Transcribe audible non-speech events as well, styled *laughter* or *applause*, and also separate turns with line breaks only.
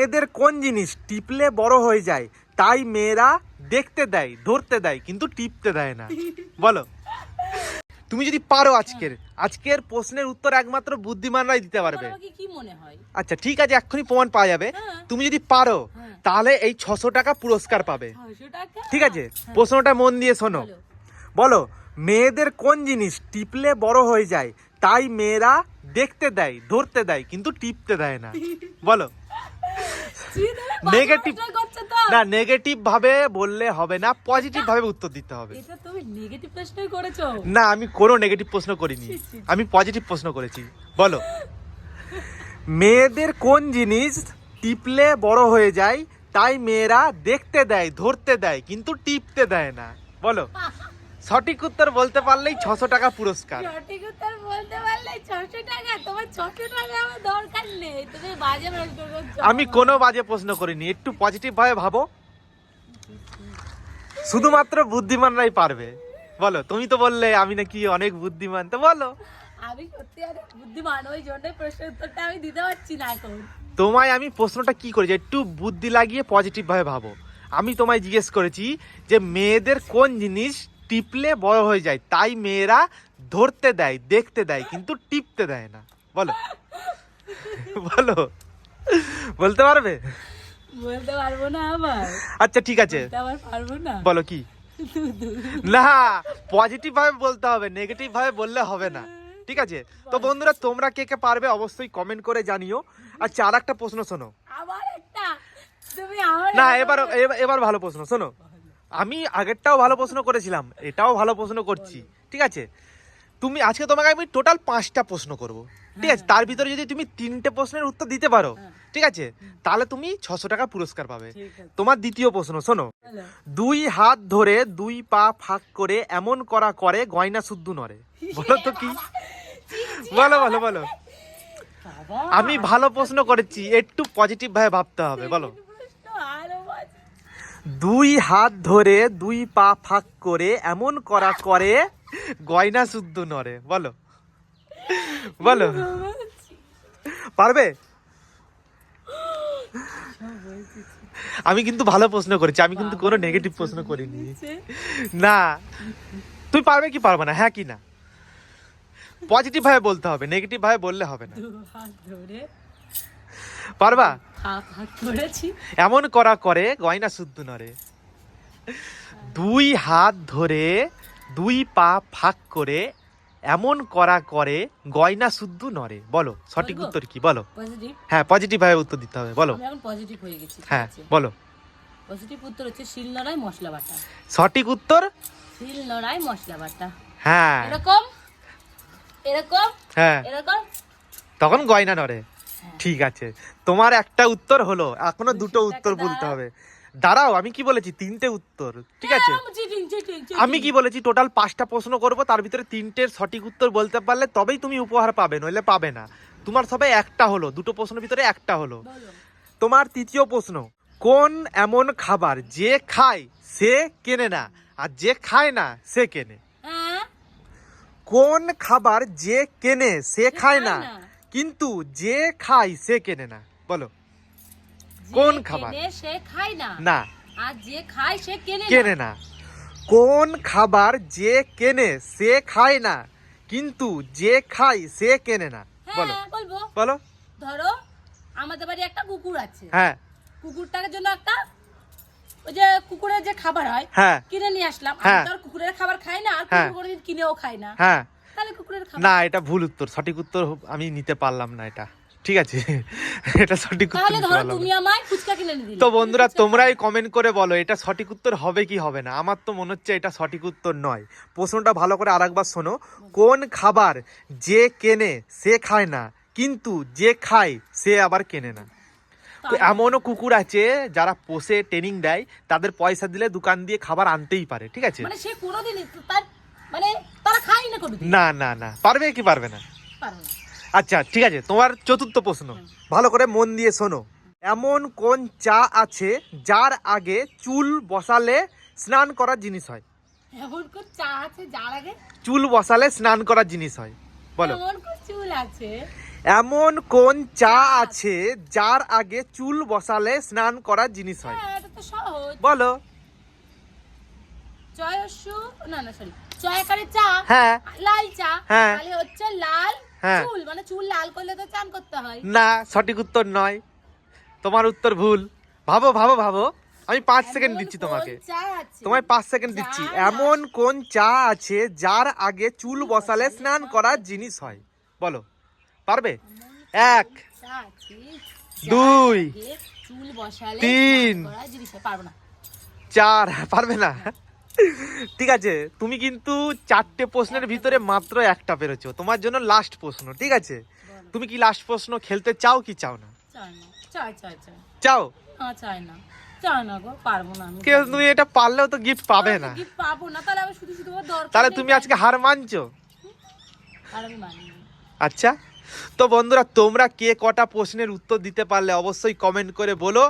মেয়েদের কোন জিনিস টিপলে বড় হয়ে যায় তাই মেয়েরা দেখতে দেয় ধরতে দেয় কিন্তু টিপতে দেয় না। বলো। তুমি যদি পারো আজকের আজকের প্রশ্নের উত্তর একমাত্র বুদ্ধিমানরাই দিতে পারবে।
কি মনে হয়?
আচ্ছা ঠিক আছে এক্ষুনি প্রমাণ পাওয়া যাবে।
হ্যাঁ।
তুমি যদি পারো
হ্যাঁ।
তাহলে এই ছশো টাকা পুরস্কার পাবে। ঠিক আছে প্রশ্নটা মন দিয়ে শোনো।
বলো
মেয়েদের কোন জিনিস টিপলে বড় হয়ে যায় তাই মেয়েরা দেখতে দেয় ধরতে দেয় কিন্তু টিপতে দেয় না। বলো।
তো।
না নেগেটিভ ভাবে বললে হবে না পজিটিভ ভাবে উত্তর দিতে হবে।
এটা তুমি নেগেটিভ প্রশ্নই করেছ।
না আমি কোনো নেগেটিভ প্রশ্ন করিনি। আমি পজিটিভ প্রশ্ন করেছি। বলো। মেয়েদের কোন জিনিস টিপলে বড় হয়ে যায় তাই মেয়েরা দেখতে দেয় ধরতে দেয় কিন্তু টিপতে দেয় না। বলো। সঠিক উত্তর বলতে পারলেই ছশো টাকা পুরস্কার।
সঠিক উত্তর বলতে পারলে ছশো টাকা তোমার ছশো টাকা আমার দরকার নেই তুমি বাজে প্রশ্ন করছ।
আমি কোনো বাজে প্রশ্ন করিনি একটু পজিটিভ ভাবে ভাবো। শুধুমাত্র বুদ্ধিমানরাই পারবে। বলো তুমি তো বললে আমি নাকি অনেক বুদ্ধিমান তো বলো।
আমি সত্যি অনেক বুদ্ধিমান ওই প্রশ্নের উত্তরটা আমি দিতে পারছি না এখন।
তোমায় আমি প্রশ্নটা কি করেছি একটু বুদ্ধি লাগিয়ে পজিটিভ ভাবে ভাবো। আমি তোমায় জিজ্ঞেস করেছি যে মেয়েদের কোন জিনিস টিপলে বড় হয়ে যায় তাই মেয়েরা ধরতে দেয় দেখতে দেয় কিন্তু টিপতে দেয় না। বলো। বলো। বলতে পারবে?
বলতে পারব না আবার।
আচ্ছা ঠিক আছে।
আবার পারব না।
বলো কি? না পজিটিভ ভাবে বলতে হবে নেগেটিভ ভাবে বললে হবে না। ঠিক আছে? তো বন্ধুরা তোমরা কে কে পারবে অবশ্যই কমেন্ট করে জানিও। আচ্ছা আর একটা? প্রশ্ন শোনো না এবার এবার- এবার ভালো প্রশ্ন শোনো। আমি আগেরটাও ভালো প্রশ্ন করেছিলাম এটাও ভালো প্রশ্ন করছি ঠিক আছে? তুমি আজকে তোমাকে আমি টোটাল পাঁচটা প্রশ্ন করব ঠিক আছে? তার ভিতরে যদি তুমি তিনটে প্রশ্নের উত্তর দিতে পারো
হ্যাঁ।
ঠিক আছে? তাহলে তুমি ছশো টাকা পুরস্কার পাবে। তোমার দ্বিতীয় প্রশ্ন শোনো। দুই হাত ধরে দুই পা ফাঁক করে এমন করা করে গয়না শুদ্ধ নরে বলো তো কি? বলো বলো বলো। আমি ভালো প্রশ্ন করেছি একটু পজিটিভ ভাবে ভাবতে হবে বলো। দুই হাত ধরে দুই পা ফাঁক করে এমন করা করে গয়না শুদ্ধ নরে বলো। বলো। পারবে? আমি কিন্তু ভালো প্রশ্ন করেছি। আমি কিন্তু কোনো নেগেটিভ প্রশ্ন করিনি। না। তুই পারবে কি পারবে না? হ্যাঁ কি না? পজিটিভ ভাবে বলতে হবে। নেগেটিভ ভাবে বললে হবে না। পারবা? এমন করা করে গয়না শুদ্ধ নরে দুই হাত ধরে দুই পা ফাঁক করে এমন করা করে গয়না শুদ্ধ নরে বলো সঠিক উত্তর কি? বলো। হ্যাঁ পজিটিভ ভাবে উত্তর দিতে হবে বলো।
পজিটিভ হয়ে গেছি
হ্যাঁ বলো।
পজিটিভ উত্তর হচ্ছে শিল নড়াই মশলা বাটা।
সঠিক উত্তর?
শিল নড়াই মশলা বাটা।
হ্যাঁ।
এরকম? এরকম?
হ্যাঁ।
এরকম?
তখন গয়না নরে ঠিক আছে। তোমার একটা উত্তর হলো। এখনও দুটো উত্তর বলতে হবে। দাঁড়াও আমি কি বলেছি? তিনটে উত্তর। ঠিক আছে?
চিটিং
আমি কি বলেছি? টোটাল পাঁচটা প্রশ্ন করব তার ভিতরে তিনটের সঠিক উত্তর বলতে পারলে তবেই তুমি উপহার পাবে নইলে পাবে না। তোমার সবাই একটা হলো দুটো প্রশ্নের ভিতরে একটা হলো। তোমার তৃতীয় প্রশ্ন কোন এমন খাবার যে খায় সে কেনে না আর যে খায় না সে কেনে?
হ্যাঁ।
কোন খাবার যে কেনে সে খায় না। কিন্তু যে খায় সে কেনে না। বলো কোন খাবার?
সে খায় না।
না।
আর যে খায় সে কেনে
কেনে না। কোন খাবার যে কেনে সে খায় না কিন্তু যে খায় সে কেনে না। বলো।
হ্যাঁ বলব।
বলো।
ধরো আমাদের বাড়ি একটা কুকুর আছে।
হ্যাঁ।
কুকুরটার জন্য একটা ওই যে কুকুরের যে খাবার হয়
হ্যাঁ।
কিনে নিয়ে আসলাম।
হ্যাঁ।
আর কুকুরের খাবার খাই না আর। কুকুর কোনোদিন কিনেও খাই না।
হ্যাঁ।
তাহলে কুকুরের খাবার।
না এটা ভুল উত্তর। সঠিক উত্তর আমি নিতে পারলাম না এটা। ঠিক আছে? *laughs* এটা সঠিক উত্তর
ধরো তুমি আমায় ফুচকা কিনে দিলে।
তো বন্ধুরা তোমরাই কমেন্ট করে বলো এটা সঠিক উত্তর হবে কি হবে না? আমার তো মনে হচ্ছে এটা সঠিক উত্তর নয়। প্রশ্নটা ভালো করে আরেকবার শোনো। কোন খাবার যে কেনে সে খায় না কিন্তু যে খায় সে আবার কেনে না। তো এমনও কুকুর আছে যারা পোষে ট্রেনিং দেয় তাদের পয়সা দিলে দোকান দিয়ে খাবার আনতেই পারে। ঠিক আছে?
মানে সে কোনোদিন তার মানে তারা খাই না
না না না। পারবে কি পারবে না? আচ্ছা ঠিক আছে তোমার চতুর্থ প্রশ্ন। ভালো করে মন দিয়ে শোনো। এমন কোন চা আছে যার আগে চুল বসালে স্নান করার জিনিস হয়?
এমন কোন চা আছে যার আগে?
চুল বসালে স্নান করার জিনিস হয়। বলো।
এমন কোন চুল আছে?
এমন কোন চা আছে যার আগে চুল বসালে স্নান করার জিনিস হয়?
হ্যাঁ এটা তো সহজ।
বলো।
না না সরি জয়কারের চা
হ্যাঁ।
লাল চা
হ্যাঁ।
তাহলে হচ্ছে লাল
হ্যাঁ।
চুল মানে চুল লাল করলে তো চান করতে হয়।
না সঠিক উত্তর নয়। তোমার উত্তর ভুল। ভাবো ভাবো ভাবো। আমি পাঁচ সেকেন্ড দিচ্ছি তোমাকে।
চা আছে?
তোমায় পাঁচ সেকেন্ড দিচ্ছি। এমন কোন চা আছে যার আগে চুল বসালে স্নান করার জিনিস হয়? বলো। পারবে? এক দুই, তিন, চার পারবে না? ঠিক আছে তুমি কিন্তু চারটে প্রশ্নের ভিতরে মাত্র একটা পেরেছ। তোমার জন্য লাস্ট প্রশ্ন ঠিক আছে? তুমি কি লাস্ট প্রশ্ন খেলতে চাও কি চাও না? চাও?
চাই না
তুমি এটা পারলেও তো গিফট পাবে না।
তাহলে
তুমি আজকে হার মানছো। আচ্ছা তো বন্ধুরা তোমরা কে কটা প্রশ্নের উত্তর দিতে পারলে অবশ্যই কমেন্ট করে বলো।